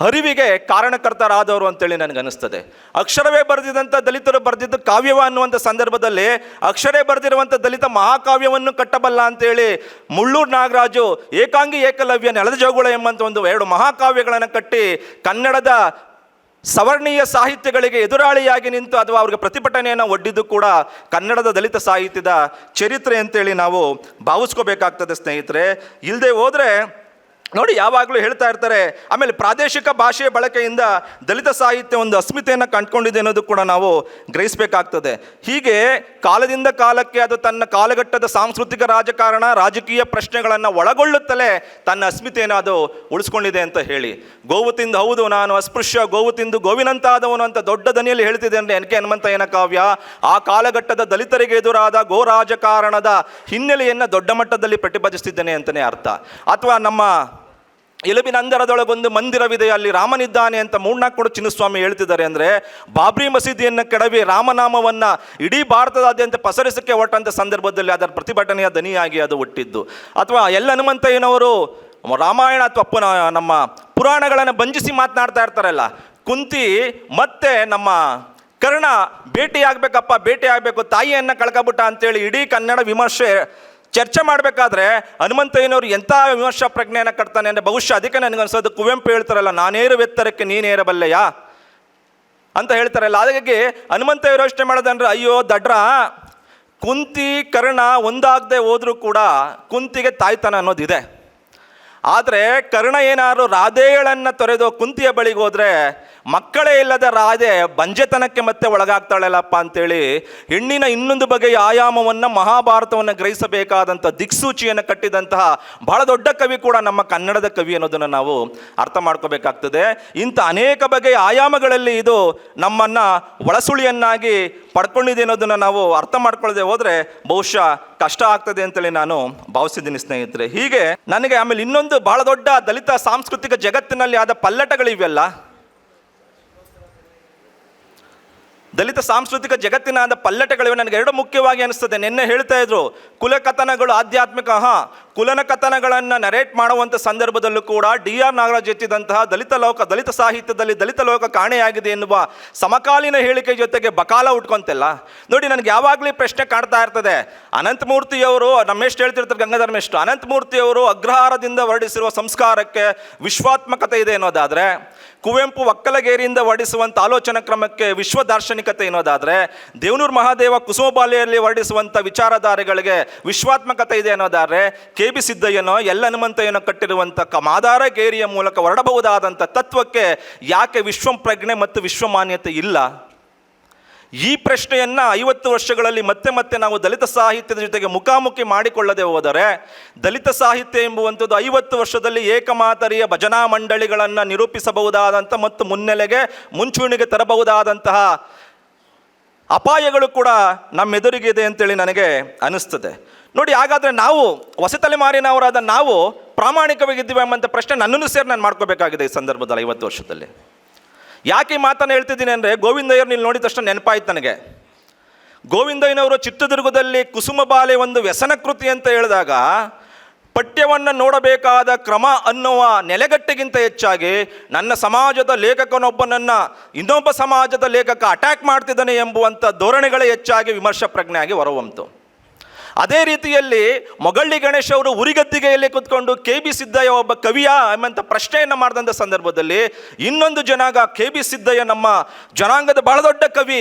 ಅರಿವಿಗೆ ಕಾರಣಕರ್ತರಾದವರು ಅಂತೇಳಿ ನನಗನ್ನಿಸ್ತದೆ. ಅಕ್ಷರವೇ ಬರೆದಿದಂಥ ದಲಿತರು ಬರೆದಿದ್ದು ಕಾವ್ಯವ ಅನ್ನುವಂಥ ಸಂದರ್ಭದಲ್ಲಿ ಅಕ್ಷರೇ ಬರೆದಿರುವಂಥ ದಲಿತ ಮಹಾಕಾವ್ಯವನ್ನು ಕಟ್ಟಬಲ್ಲ ಅಂತೇಳಿ ಮುಳ್ಳೂರು ನಾಗರಾಜು ಏಕಾಂಗಿ ಏಕಲವ್ಯ ನೆಲದ ಜೋಗುಳ ಎಂಬಂಥ ಒಂದು ಎರಡು ಮಹಾಕಾವ್ಯಗಳನ್ನು ಕಟ್ಟಿ ಕನ್ನಡದ ಸವರ್ಣೀಯ ಸಾಹಿತ್ಯಗಳಿಗೆ ಎದುರಾಳಿಯಾಗಿ ನಿಂತು ಅಥವಾ ಅವ್ರಿಗೆ ಪ್ರತಿಭಟನೆಯನ್ನು ಒಡ್ಡಿದ್ದು ಕೂಡ ಕನ್ನಡದ ದಲಿತ ಸಾಹಿತ್ಯದ ಚರಿತ್ರೆ ಅಂತೇಳಿ ನಾವು ಭಾವಿಸ್ಕೋಬೇಕಾಗ್ತದೆ ಸ್ನೇಹಿತರೆ. ಇಲ್ಲದೆ ಹೋದರೆ ನೋಡಿ, ಯಾವಾಗಲೂ ಹೇಳ್ತಾ ಇರ್ತಾರೆ, ಆಮೇಲೆ ಪ್ರಾದೇಶಿಕ ಭಾಷೆಯ ಬಳಕೆಯಿಂದ ದಲಿತ ಸಾಹಿತ್ಯ ಒಂದು ಅಸ್ಮಿತೆಯನ್ನು ಕಂಡುಕೊಂಡಿದೆ ಅನ್ನೋದು ಕೂಡ ನಾವು ಗ್ರಹಿಸಬೇಕಾಗ್ತದೆ. ಹೀಗೆ ಕಾಲದಿಂದ ಕಾಲಕ್ಕೆ ಅದು ತನ್ನ ಕಾಲಘಟ್ಟದ ಸಾಂಸ್ಕೃತಿಕ ರಾಜಕಾರಣ, ರಾಜಕೀಯ ಪ್ರಶ್ನೆಗಳನ್ನು ಒಳಗೊಳ್ಳುತ್ತಲೇ ತನ್ನ ಅಸ್ಮಿತೆಯನ್ನು ಅದು ಉಳಿಸ್ಕೊಂಡಿದೆ ಅಂತ ಹೇಳಿ. ಗೋವು ತಿಂದು ಹೌದು, ನಾನು ಅಸ್ಪೃಶ್ಯ ಗೋವು ತಿಂದು ಗೋವಿನಂತಾದವನು ಅಂತ ದೊಡ್ಡ ದನಿಯಲ್ಲಿ ಹೇಳ್ತಿದೆ ಅಂದರೆ ಎನ್ ಕೆ ಹನುಮಂತಯ್ಯನ ಕಾವ್ಯ. ಆ ಕಾಲಘಟ್ಟದ ದಲಿತರಿಗೆ ಎದುರಾದ ಗೋ ರಾಜಕಾರಣದ ಹಿನ್ನೆಲೆಯನ್ನು ದೊಡ್ಡ ಮಟ್ಟದಲ್ಲಿ ಪ್ರತಿಪಾದಿಸ್ತಿದ್ದೇನೆ ಅಂತಲೇ ಅರ್ಥ. ಅಥವಾ ನಮ್ಮ ಎಲುಬಿನ ಅಂದರದೊಳಗೊಂದು ಮಂದಿರವಿದೆ, ಅಲ್ಲಿ ರಾಮನಿದ್ದಾನೆ ಅಂತ ಮೂರ್ನಾಲ್ಕು ಚಿನ್ನಸ್ವಾಮಿ ಹೇಳ್ತಿದ್ದಾರೆ ಅಂದರೆ, ಬಾಬ್ರಿ ಮಸೀದಿಯನ್ನು ಕೆಡವಿ ರಾಮನಾಮವನ್ನು ಇಡೀ ಭಾರತದಾದ್ಯಂತ ಪಸರಿಸಕ್ಕೆ ಹೊಟ್ಟಂಥ ಸಂದರ್ಭದಲ್ಲಿ ಅದರ ಪ್ರತಿಭಟನೆಯ ದನಿಯಾಗಿ ಅದು ಹುಟ್ಟಿದ್ದು. ಅಥವಾ ಎಲ್ ಹನುಮಂತಯ್ಯನವರು, ರಾಮಾಯಣ ಅಥವಾ ನಮ್ಮ ಪುರಾಣಗಳನ್ನು ಬಂಜಿಸಿ ಮಾತನಾಡ್ತಾ ಇರ್ತಾರಲ್ಲ, ಕುಂತಿ ಮತ್ತೆ ನಮ್ಮ ಕರ್ಣ ಭೇಟಿ ಭೇಟಿಯಾಗಬೇಕು ಭೇಟಿ ಆಗಬೇಕು ತಾಯಿಯನ್ನು ಕಳ್ಕೊಬಿಟ್ಟ ಅಂತೇಳಿ ಇಡೀ ಕನ್ನಡ ವಿಮರ್ಶೆ ಚರ್ಚೆ ಮಾಡಬೇಕಾದ್ರೆ ಹನುಮಂತಯ್ಯನವರು ಎಂಥ ವಿಮರ್ಶಾ ಪ್ರಜ್ಞೆಯನ್ನು ಕಟ್ತಾನೆ ಅಂದರೆ ಬಹುಶಃ ಅದಕ್ಕೆ ನನಗನ್ಸೋದು ಕುವೆಂಪು ಹೇಳ್ತಾರಲ್ಲ ನಾನೇರು ಎತ್ತರಕ್ಕೆ ನೀನೇರಬಲ್ಲೆಯಾ ಅಂತ ಹೇಳ್ತಾರಲ್ಲ. ಹಾಗಾಗಿ ಹನುಮಂತಯ್ಯರು ಯೋಚನೆ ಮಾಡೋದಂದ್ರೆ ಅಯ್ಯೋ, ದಡ್ರ, ಕುಂತಿ ಕರ್ಣ ಒಂದಾಗದೆ ಹೋದರೂ ಕೂಡ ಕುಂತಿಗೆ ತಾಯ್ತನ ಅನ್ನೋದಿದೆ. ಆದರೆ ಕರ್ಣ ಏನಾದ್ರು ರಾಧೆಗಳನ್ನು ತೊರೆದು ಕುಂತಿಯ ಬಳಿಗೆ ಹೋದರೆ ಮಕ್ಕಳೇ ಇಲ್ಲದ ರಾಧೆ ಬಂಜೆತನಕ್ಕೆ ಮತ್ತೆ ಒಳಗಾಗ್ತಾಳಲ್ಲಪ್ಪ ಅಂತೇಳಿ ಹೆಣ್ಣಿನ ಇನ್ನೊಂದು ಬಗೆಯ ಆಯಾಮವನ್ನು ಮಹಾಭಾರತವನ್ನು ಗ್ರಹಿಸಬೇಕಾದಂಥ ದಿಕ್ಸೂಚಿಯನ್ನು ಕಟ್ಟಿದಂತಹ ಬಹಳ ದೊಡ್ಡ ಕವಿ ಕೂಡ ನಮ್ಮ ಕನ್ನಡದ ಕವಿ ಅನ್ನೋದನ್ನು ನಾವು ಅರ್ಥ ಮಾಡ್ಕೋಬೇಕಾಗ್ತದೆ. ಇಂಥ ಅನೇಕ ಬಗೆಯ ಆಯಾಮಗಳಲ್ಲಿ ಇದು ನಮ್ಮನ್ನು ಒಳಸುಳಿಯನ್ನಾಗಿ ಪಡ್ಕೊಂಡಿದೆ ಅನ್ನೋದನ್ನು ನಾವು ಅರ್ಥ ಮಾಡ್ಕೊಳ್ಳದೆ ಹೋದರೆ ಬಹುಶಃ ಕಷ್ಟ ಆಗ್ತದೆ ಅಂತೇಳಿ ನಾನು ಭಾವಿಸಿದ್ದೀನಿ ಸ್ನೇಹಿತರೆ. ಹೀಗೆ ನನಗೆ ಆಮೇಲೆ ಇನ್ನೊಂದು ಬಹಳ ದೊಡ್ಡ ದಲಿತ ಸಾಂಸ್ಕೃತಿಕ ಜಗತ್ತಿನಲ್ಲಿ ಆದ ಪಲ್ಲಟಗಳಿವೆಲ್ಲ ದಲಿತ ಸಾಂಸ್ಕೃತಿಕ ಜಗತ್ತಿನ ಆದ ಪಲ್ಲಟಗಳಿವೆ. ನನಗೆ ಎರಡು ಮುಖ್ಯವಾಗಿ ಅನಿಸ್ತದೆ. ನಿನ್ನೆ ಹೇಳ್ತಾ ಇದ್ರು, ಕುಲಕಥನಗಳು ಆಧ್ಯಾತ್ಮಿಕ, ಹಾ ಕುಲನ ಕಥನಗಳನ್ನು ನರೇಟ್ ಮಾಡುವಂಥ ಸಂದರ್ಭದಲ್ಲೂ ಕೂಡ ಡಿ ಆರ್ ನಾಗರಾಜ್ ಎತ್ತಿದಂತಹ ದಲಿತ ಲೋಕ, ದಲಿತ ಸಾಹಿತ್ಯದಲ್ಲಿ ದಲಿತ ಲೋಕ ಕಾಣೆಯಾಗಿದೆ ಎನ್ನುವ ಸಮಕಾಲೀನ ಹೇಳಿಕೆ ಜೊತೆಗೆ ಬಕಾಲ ಉಟ್ಕೊಂತೆಲ್ಲ. ನೋಡಿ, ನನಗೆ ಯಾವಾಗಲೂ ಪ್ರಶ್ನೆ ಕಾಡ್ತಾ ಇರ್ತದೆ. ಅನಂತಮೂರ್ತಿಯವರು ನಮ್ಮೆಷ್ಟು ಹೇಳ್ತಿರ್ತಾರೆ ಗಂಗಾಧರ್ಮೆಷ್ಟು ಅನಂತಮೂರ್ತಿಯವರು ಅಗ್ರಹಾರದಿಂದ ಹೊರಡಿಸಿರುವ ಸಂಸ್ಕಾರಕ್ಕೆ ವಿಶ್ವಾತ್ಮಕತೆ ಇದೆ ಅನ್ನೋದಾದರೆ, ಕುವೆಂಪು ಒಕ್ಕಲಗೇರಿಯಿಂದ ಹೊರಡಿಸುವಂಥ ಆಲೋಚನಾ ಕ್ರಮಕ್ಕೆ ವಿಶ್ವ ದಾರ್ಶನಿಕತೆ ಅನ್ನೋದಾದರೆ ದೇವನೂರು ಮಹಾದೇವ ಕುಸುಮಬಾಲೆಯಲ್ಲಿ ಹೊರಡಿಸುವಂಥ ವಿಚಾರಧಾರೆಗಳಿಗೆ ವಿಶ್ವಾತ್ಮಕತೆ ಇದೆ ಅನ್ನೋದಾದರೆ ಕೆ ಬಿ ಸಿದ್ದಯ್ಯನೋ ಎಲ್ಲ ಹನುಮಂತಯ್ಯನೋ ಕಟ್ಟಿರುವಂಥ ಕಮಾಧಾರ ಗೇರಿಯ ಮೂಲಕ ಹೊರಡಬಹುದಾದಂಥ ತತ್ವಕ್ಕೆ ಯಾಕೆ ವಿಶ್ವ ಪ್ರಜ್ಞೆ ಮತ್ತು ವಿಶ್ವಮಾನ್ಯತೆ ಇಲ್ಲ? ಈ ಪ್ರಶ್ನೆಯನ್ನ ಐವತ್ತು ವರ್ಷಗಳಲ್ಲಿ ಮತ್ತೆ ಮತ್ತೆ ನಾವು ದಲಿತ ಸಾಹಿತ್ಯದ ಜೊತೆಗೆ ಮುಖಾಮುಖಿ ಮಾಡಿಕೊಳ್ಳದೆ ಹೋದರೆ, ದಲಿತ ಸಾಹಿತ್ಯ ಎಂಬುವಂಥದ್ದು ಐವತ್ತು ವರ್ಷದಲ್ಲಿ ಏಕಮಾತರಿಯ ಭಜನಾ ಮಂಡಳಿಗಳನ್ನು ನಿರೂಪಿಸಬಹುದಾದಂಥ ಮತ್ತು ಮುನ್ನೆಲೆಗೆ ಮುಂಚೂಣಿಗೆ ತರಬಹುದಾದಂತಹ ಅಪಾಯಗಳು ಕೂಡ ನಮ್ಮೆದುರಿಗಿದೆ ಅಂತೇಳಿ ನನಗೆ ಅನಿಸ್ತದೆ. ನೋಡಿ, ಹಾಗಾದರೆ ನಾವು ಹೊಸ ತಲೆಮಾರಿನವರಾದ ನಾವು ಪ್ರಾಮಾಣಿಕವಾಗಿದ್ದೀವಿ ಎಂಬಂಥ ಪ್ರಶ್ನೆ ನನ್ನನ್ನು ಸೇರಿ ನಾನು ಮಾಡ್ಕೋಬೇಕಾಗಿದೆ ಈ ಸಂದರ್ಭದಲ್ಲಿ ಐವತ್ತು ವರ್ಷದಲ್ಲಿ. ಯಾಕೆ ಮಾತನ್ನು ಹೇಳ್ತಿದ್ದೀನಿ ಅಂದರೆ ಗೋವಿಂದಯ್ಯರು ನೀವು ನೋಡಿದ ತಕ್ಷಣ ನೆನಪಾಯ್ತು ನನಗೆ. ಗೋವಿಂದಯ್ಯನವರು ಚಿತ್ರದುರ್ಗದಲ್ಲಿ ಕುಸುಮ ಬಾಲೆ ಒಂದು ವ್ಯಸನ ಕೃತಿ ಅಂತ ಹೇಳಿದಾಗ, ಪಠ್ಯವನ್ನು ನೋಡಬೇಕಾದ ಕ್ರಮ ಅನ್ನುವ ನೆಲೆಗಟ್ಟಿಗಿಂತ ಹೆಚ್ಚಾಗಿ ನನ್ನ ಸಮಾಜದ ಲೇಖಕನೊಬ್ಬನನ್ನು ಇನ್ನೊಬ್ಬ ಸಮಾಜದ ಲೇಖಕ ಅಟ್ಯಾಕ್ ಮಾಡ್ತಿದ್ದಾನೆ ಎಂಬುವಂಥ ಧೋರಣೆಗಳೇ ಹೆಚ್ಚಾಗಿ ವಿಮರ್ಶಾ ಪ್ರಜ್ಞೆ ಆಗಿ ಹೊರಹೊಮ್ಮಿತು ಅದೇ ರೀತಿಯಲ್ಲಿ ಮೊಗಳ್ಳಿ ಗಣೇಶ್ ಅವರು ಉರಿಗದ್ದಿಗೆಯಲ್ಲಿ ಕುತ್ಕೊಂಡು ಕೆ ಬಿ ಸಿದ್ದಯ್ಯ ಒಬ್ಬ ಕವಿಯ ಎಂಬಂಥ ಪ್ರಶ್ನೆಯನ್ನು ಮಾಡಿದಂಥ ಸಂದರ್ಭದಲ್ಲಿ ಇನ್ನೊಂದು ಜನಾಂಗ ಕೆ ಬಿ ಸಿದ್ದಯ್ಯ ನಮ್ಮ ಜನಾಂಗದ ಬಹಳ ದೊಡ್ಡ ಕವಿ,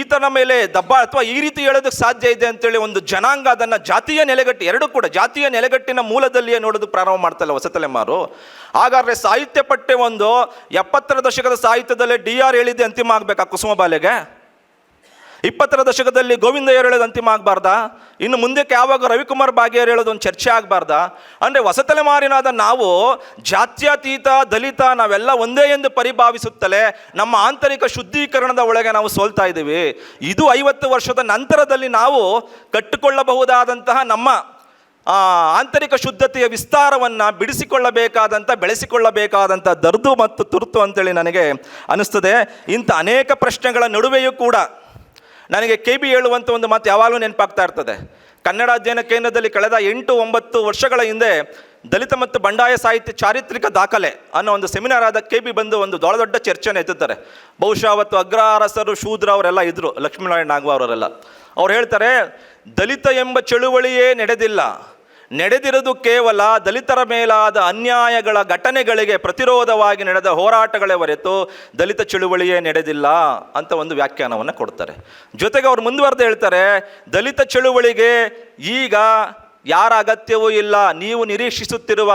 ಈತನ ಮೇಲೆ ದಬ್ಬ ಅಥವಾ ಈ ರೀತಿ ಹೇಳೋದಕ್ಕೆ ಸಾಧ್ಯ ಇದೆ ಅಂತೇಳಿ ಒಂದು ಜನಾಂಗ ಅದನ್ನು ಜಾತಿಯ ನೆಲೆಗಟ್ಟು, ಎರಡೂ ಕೂಡ ಜಾತಿಯ ನೆಲೆಗಟ್ಟಿನ ಮೂಲದಲ್ಲಿಯೇ ನೋಡೋದು ಪ್ರಾರಂಭ ಮಾಡ್ತಲ್ಲ ಹೊಸ ತಲೆಮಾರು ಹಾಗಾದರೆ ಸಾಹಿತ್ಯ ಪಠ್ಯ ಒಂದು ಎಪ್ಪತ್ತರ ದಶಕದ ಸಾಹಿತ್ಯದಲ್ಲೇ ಡಿ ಆರ್ ಹೇಳಿದ್ದೆ ಅಂತಿಮ ಆಗಬೇಕಾ ಕುಸುಮ ಬಾಲೆಗೆ ಇಪ್ಪತ್ತರ ದಶಕದಲ್ಲಿ ಗೋವಿಂದ ಹೇಳೋದು ಅಂತಿಮ ಆಗಬಾರ್ದಾ? ಇನ್ನು ಮುಂದಕ್ಕೆ ಯಾವಾಗ ರವಿಕುಮಾರ್ ಭಾಗ್ಯರು ಹೇಳೋದು ಒಂದು ಚರ್ಚೆ ಆಗಬಾರ್ದಾ? ಅಂದರೆ ಹೊಸ ತಲೆಮಾರಿನಾದ ನಾವು ಜಾತ್ಯತೀತ, ದಲಿತ, ನಾವೆಲ್ಲ ಒಂದೇ ಎಂದು ಪರಿಭಾವಿಸುತ್ತಲೇ ನಮ್ಮ ಆಂತರಿಕ ಶುದ್ಧೀಕರಣದ ಒಳಗೆ ನಾವು ಸೋಲ್ತಾ ಇದ್ದೀವಿ. ಇದು ಐವತ್ತು ವರ್ಷದ ನಂತರದಲ್ಲಿ ನಾವು ಕಟ್ಟಿಕೊಳ್ಳಬಹುದಾದಂತಹ ನಮ್ಮ ಆಂತರಿಕ ಶುದ್ಧತೆಯ ವಿಸ್ತಾರವನ್ನು ಬಿಡಿಸಿಕೊಳ್ಳಬೇಕಾದಂಥ ಬೆಳೆಸಿಕೊಳ್ಳಬೇಕಾದಂಥ ದರ್ದು ಮತ್ತು ತುರ್ತು ಅಂತೇಳಿ ನನಗೆ ಅನಿಸ್ತದೆ. ಇಂಥ ಅನೇಕ ಪ್ರಶ್ನೆಗಳ ನಡುವೆಯೂ ಕೂಡ ನನಗೆ ಕೆ ಬಿ ಹೇಳುವಂಥ ಒಂದು ಮಾತು ಯಾವಾಗಲೂ ನೆನಪಾಗ್ತಾ ಇರ್ತದೆ. ಕನ್ನಡ ಅಧ್ಯಯನ ಕೇಂದ್ರದಲ್ಲಿ ಕಳೆದ ಎಂಟು ಒಂಬತ್ತು ವರ್ಷಗಳ ಹಿಂದೆ ದಲಿತ ಮತ್ತು ಬಂಡಾಯ ಸಾಹಿತ್ಯ ಚಾರಿತ್ರಿಕ ದಾಖಲೆ ಅನ್ನೋ ಒಂದು ಸೆಮಿನಾರ್ ಆದ ಕೆ ಬಿ ಬಂದು ಒಂದು ದೊಡ್ಡ ದೊಡ್ಡ ಚರ್ಚೆನ ಎತ್ತುತ್ತಾರೆ. ಬಹುಶಃ ಅವತ್ತು ಅಗ್ರಹಾರಸರು ಶೂದ್ರ ಅವರೆಲ್ಲ ಇದ್ದರು ಲಕ್ಷ್ಮೀನಾರಾಯಣ ನಾಗವ ಅವರೆಲ್ಲ. ಅವ್ರು ಹೇಳ್ತಾರೆ, ದಲಿತ ಎಂಬ ಚಳುವಳಿಯೇ ನಡೆದಿಲ್ಲ. ನಡೆದಿರೋದು ಕೇವಲ ದಲಿತರ ಮೇಲಾದ ಅನ್ಯಾಯಗಳ ಘಟನೆಗಳಿಗೆ ಪ್ರತಿರೋಧವಾಗಿ ನಡೆದ ಹೋರಾಟಗಳೇ ಹೊರತು ದಲಿತ ಚಳುವಳಿಯೇ ನಡೆದಿಲ್ಲ ಅಂತ ಒಂದು ವ್ಯಾಖ್ಯಾನವನ್ನು ಕೊಡ್ತಾರೆ. ಜೊತೆಗೆ ಅವರು ಮುಂದುವರೆದು ಹೇಳ್ತಾರೆ, ದಲಿತ ಚಳುವಳಿಗೆ ಈಗ ಯಾರ ಅಗತ್ಯವೂ ಇಲ್ಲ, ನೀವು ನಿರೀಕ್ಷಿಸುತ್ತಿರುವ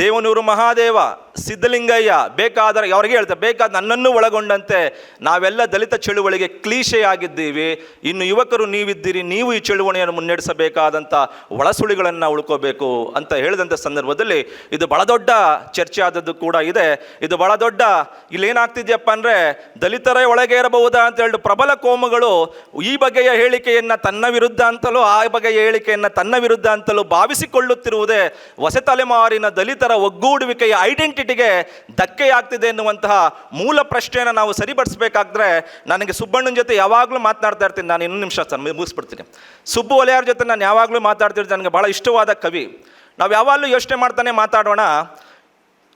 ದೇವನೂರು ಮಹಾದೇವ ಸಿದ್ಧಲಿಂಗಯ್ಯ ಬೇಕಾದರೆ ಅವ್ರಿಗೆ ಹೇಳ್ತಾರೆ ಬೇಕಾದ ನನ್ನನ್ನು ಒಳಗೊಂಡಂತೆ ನಾವೆಲ್ಲ ದಲಿತ ಚಳುವಳಿಗೆ ಕ್ಲೀಶೆಯಾಗಿದ್ದೀವಿ ಇನ್ನು ಯುವಕರು ನೀವಿದ್ದೀರಿ, ನೀವು ಈ ಚಳುವಳಿಯನ್ನು ಮುನ್ನಡೆಸಬೇಕಾದಂಥ ಒಳಸುಳಿಗಳನ್ನು ಉಳ್ಕೋಬೇಕು ಅಂತ ಹೇಳಿದಂಥ ಸಂದರ್ಭದಲ್ಲಿ ಇದು ಬಹಳ ದೊಡ್ಡ ಚರ್ಚೆ ಆದದ್ದು ಕೂಡ ಇದೆ. ಇದು ಬಹಳ ದೊಡ್ಡ ಇಲ್ಲಿ ಏನಾಗ್ತಿದ್ಯಪ್ಪ ಅಂದರೆ ದಲಿತರೇ ಒಳಗೆ ಇರಬಹುದಾ ಅಂತ ಹೇಳಿ ಪ್ರಬಲ ಕೋಮುಗಳು ಈ ಬಗೆಯ ಹೇಳಿಕೆಯನ್ನು ತನ್ನ ವಿರುದ್ಧ ಅಂತಲೂ, ಆ ಬಗೆಯ ಹೇಳಿಕೆಯನ್ನು ತನ್ನ ವಿರುದ್ಧ ಅಂತಲೂ ಭಾವಿಸಿಕೊಳ್ಳುತ್ತಿರುವುದೇ ಹೊಸ ತಲೆಮಾರಿನ ದಲಿತರ ಒಗ್ಗೂಡುವಿಕೆಯ ಐಡೆಂಟಿಟಿಗೆ ಧಕ್ಕೆಯಾಗ್ತಿದೆ ಎನ್ನುವಂತಹ ಮೂಲ ಪ್ರಶ್ನೆಯನ್ನು ನಾವು ಸರಿಪಡಿಸಬೇಕಾದ್ರೆ ನನಗೆ ಸುಬ್ಬಣ್ಣನ ಜೊತೆ ಯಾವಾಗಲೂ ಮಾತನಾಡ್ತಾ ಇರ್ತೀನಿ. ನಾನು ಇನ್ನೊಂದು ನಿಮಿಷ ಸರ್ ಮುಗಿಸ್ಬಿಡ್ತೀನಿ. ಸುಬ್ಬು ಒಲೆಯಾರ ಜೊತೆ ನಾನು ಯಾವಾಗಲೂ ಮಾತಾಡ್ತಿರ್ತೀನಿ ನನಗೆ ಭಾಳ ಇಷ್ಟವಾದ ಕವಿ. ನಾವು ಯಾವಾಗಲೂ ಯೋಚನೆ ಮಾಡ್ತಾನೆ ಮಾತಾಡೋಣ.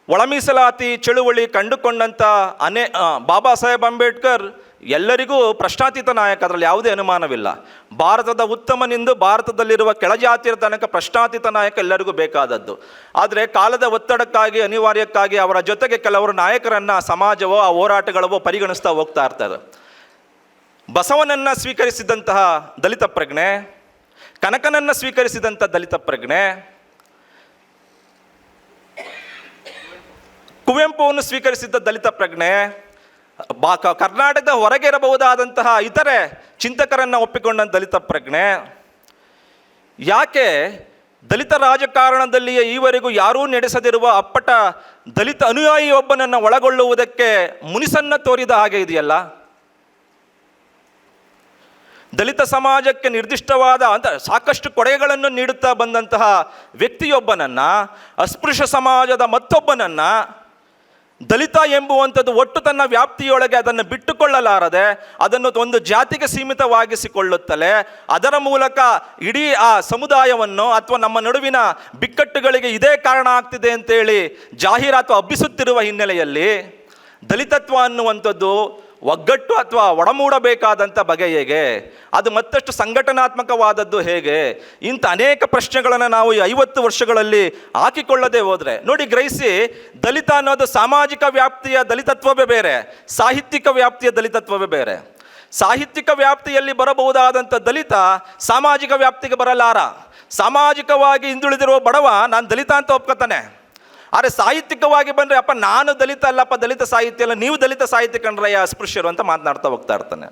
ಒಳ ಮೀಸಲಾತಿ ಚಳುವಳಿ ಕಂಡುಕೊಂಡಂಥ ಅನೇ ಬಾಬಾ ಸಾಹೇಬ್ ಅಂಬೇಡ್ಕರ್ ಎಲ್ಲರಿಗೂ ಪ್ರಶ್ನಾತೀತ ನಾಯಕ, ಅದರಲ್ಲಿ ಯಾವುದೇ ಅನುಮಾನವಿಲ್ಲ. ಭಾರತದ ಉತ್ತಮನಿಂದು ಭಾರತದಲ್ಲಿರುವ ಕೆಳಜಾತಿಯ ತನಕ ಪ್ರಶ್ನಾತೀತ ನಾಯಕ ಎಲ್ಲರಿಗೂ ಬೇಕಾದದ್ದು. ಆದರೆ ಕಾಲದ ಒತ್ತಡಕ್ಕಾಗಿ, ಅನಿವಾರ್ಯಕ್ಕಾಗಿ ಅವರ ಜೊತೆಗೆ ಕೆಲವರು ನಾಯಕರನ್ನು ಸಮಾಜವೋ, ಆ ಹೋರಾಟಗಳವೋ ಪರಿಗಣಿಸ್ತಾ ಹೋಗ್ತಾ ಇರ್ತಾರೆ. ಬಸವನನ್ನು ಸ್ವೀಕರಿಸಿದಂತಹ ದಲಿತ ಪ್ರಜ್ಞೆ, ಕನಕನನ್ನು ಸ್ವೀಕರಿಸಿದಂಥ ದಲಿತ ಪ್ರಜ್ಞೆ, ಕುವೆಂಪುವನ್ನು ಸ್ವೀಕರಿಸಿದ್ದ ದಲಿತ ಪ್ರಜ್ಞೆ ಬಾ ಕರ್ನಾಟಕದ ಹೊರಗೆ ಇರಬಹುದಾದಂತಹ ಇತರೆ ಚಿಂತಕರನ್ನು ಒಪ್ಪಿಕೊಂಡ ದಲಿತ ಪ್ರಜ್ಞೆ. ಯಾಕೆ ದಲಿತ ರಾಜಕಾರಣದಲ್ಲಿಯೇ ಈವರೆಗೂ ಯಾರೂ ನಡೆಸದಿರುವ ಅಪ್ಪಟ ದಲಿತ ಅನುಯಾಯಿಯೊಬ್ಬನನ್ನು ಒಳಗೊಳ್ಳುವುದಕ್ಕೆ ಮುನಿಸನ್ನ ತೋರಿದ ಹಾಗೆ ಇದೆಯಲ್ಲ? ದಲಿತ ಸಮಾಜಕ್ಕೆ ನಿರ್ದಿಷ್ಟವಾದ ಅಂತ ಸಾಕಷ್ಟು ಕೊಡುಗೆಗಳನ್ನು ನೀಡುತ್ತಾ ಬಂದಂತಹ ವ್ಯಕ್ತಿಯೊಬ್ಬನನ್ನು, ಅಸ್ಪೃಶ್ಯ ಸಮಾಜದ ಮತ್ತೊಬ್ಬನನ್ನು ದಲಿತ ಎಂಬುವಂಥದ್ದು ಒಟ್ಟು ತನ್ನ ವ್ಯಾಪ್ತಿಯೊಳಗೆ ಅದನ್ನು ಬಿಟ್ಟುಕೊಳ್ಳಲಾರದೆ ಅದನ್ನು ಒಂದು ಜಾತಿಗೆ ಸೀಮಿತವಾಗಿಸಿಕೊಳ್ಳುತ್ತಲೇ ಅದರ ಮೂಲಕ ಇಡೀ ಆ ಸಮುದಾಯವನ್ನು ಅಥವಾ ನಮ್ಮ ನಡುವಿನ ಬಿಕ್ಕಟ್ಟುಗಳಿಗೆ ಇದೇ ಕಾರಣ ಆಗ್ತಿದೆ ಅಂತೇಳಿ ಜಾಹೀರಾತು ಹಬ್ಬಿಸುತ್ತಿರುವ ಹಿನ್ನೆಲೆಯಲ್ಲಿ ದಲಿತತ್ವ ಅನ್ನುವಂಥದ್ದು ಒಗ್ಗಟ್ಟು ಅಥವಾ ಒಡಮೂಡಬೇಕಾದಂಥ ಬಗೆ ಹೇಗೆ? ಅದು ಮತ್ತಷ್ಟು ಸಂಘಟನಾತ್ಮಕವಾದದ್ದು ಹೇಗೆ? ಇಂಥ ಅನೇಕ ಪ್ರಶ್ನೆಗಳನ್ನು ನಾವು ಈ ಐವತ್ತು ವರ್ಷಗಳಲ್ಲಿ ಹಾಕಿಕೊಳ್ಳದೆ ಹೋದರೆ, ನೋಡಿ ಗ್ರಹಿಸಿ, ದಲಿತ ಅನ್ನೋದು ಸಾಮಾಜಿಕ ವ್ಯಾಪ್ತಿಯ ದಲಿತತ್ವವೇ ಬೇರೆ, ಸಾಹಿತ್ಯಿಕ ವ್ಯಾಪ್ತಿಯ ದಲಿತತ್ವವೇ ಬೇರೆ. ಸಾಹಿತ್ಯಿಕ ವ್ಯಾಪ್ತಿಯಲ್ಲಿ ಬರಬಹುದಾದಂಥ ದಲಿತ ಸಾಮಾಜಿಕ ವ್ಯಾಪ್ತಿಗೆ ಬರಲಾರ. ಸಾಮಾಜಿಕವಾಗಿ ಹಿಂದುಳಿದಿರುವ ಬಡವ, ನಾನು ದಲಿತ ಅಂತ ಒಪ್ಕೋತಾನೆ. ಆದರೆ ಸಾಹಿತ್ಯಿಕವಾಗಿ ಬಂದರೆ, ಅಪ್ಪ, ನಾನು ದಲಿತ ಅಲ್ಲಪ್ಪ ದಲಿತ ಸಾಹಿತ್ಯ ಅಲ್ಲ, ನೀವು ದಲಿತ ಸಾಹಿತ್ಯ ಕಂಡ್ರಯ್ಯ ಅಸ್ಪೃಶ್ಯರು ಅಂತ ಮಾತನಾಡ್ತಾ ಹೋಗ್ತಾ ಇರ್ತಾನೆ.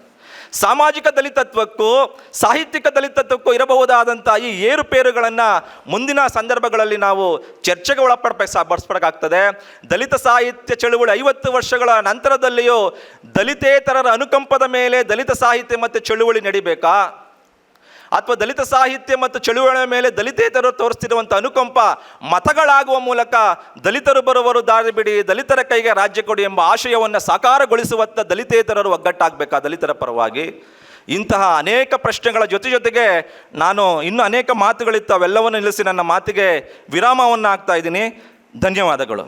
ಸಾಮಾಜಿಕ ದಲಿತತ್ವಕ್ಕೂ, ಸಾಹಿತ್ಯಿಕ ದಲಿತತ್ವಕ್ಕೂ ಇರಬಹುದಾದಂಥ ಈ ಏರುಪೇರುಗಳನ್ನು ಮುಂದಿನ ಸಂದರ್ಭಗಳಲ್ಲಿ ನಾವು ಚರ್ಚೆಗೆ ಒಳಪಡಬೇಕು ಬಡಿಸ್ಬೇಕಾಗ್ತದೆ ದಲಿತ ಸಾಹಿತ್ಯ ಚಳುವಳಿ ಐವತ್ತು ವರ್ಷಗಳ ನಂತರದಲ್ಲಿಯೂ ದಲಿತೇತರರ ಅನುಕಂಪದ ಮೇಲೆ ದಲಿತ ಸಾಹಿತ್ಯ ಮತ್ತು ಚಳುವಳಿ ನಡಿಬೇಕಾ? ಅಥವಾ ದಲಿತ ಸಾಹಿತ್ಯ ಮತ್ತು ಚಳುವಳಿಯ ಮೇಲೆ ದಲಿತೇತರು ತೋರಿಸ್ತಿರುವಂಥ ಅನುಕಂಪ ಮತಗಳಾಗುವ ಮೂಲಕ ದಲಿತರು ಬರುವರು ದಾರಿ ಬಿಡಿ, ದಲಿತರ ಕೈಗೆ ರಾಜ್ಯ ಕೊಡಿ ಎಂಬ ಆಶಯವನ್ನು ಸಾಕಾರಗೊಳಿಸುವತ್ತ ದಲಿತೇತರರು ಒಗ್ಗಟ್ಟಾಗಬೇಕಾ ದಲಿತರ ಪರವಾಗಿ? ಇಂತಹ ಅನೇಕ ಪ್ರಶ್ನೆಗಳ ಜೊತೆ ಜೊತೆಗೆ ನಾನು ಇನ್ನೂ ಅನೇಕ ಮಾತುಗಳಿತ್ತು, ಅವೆಲ್ಲವನ್ನು ನಿಲ್ಲಿಸಿ ನನ್ನ ಮಾತಿಗೆ ವಿರಾಮವನ್ನು ಹಾಕ್ತಾ ಇದ್ದೀನಿ. ಧನ್ಯವಾದಗಳು.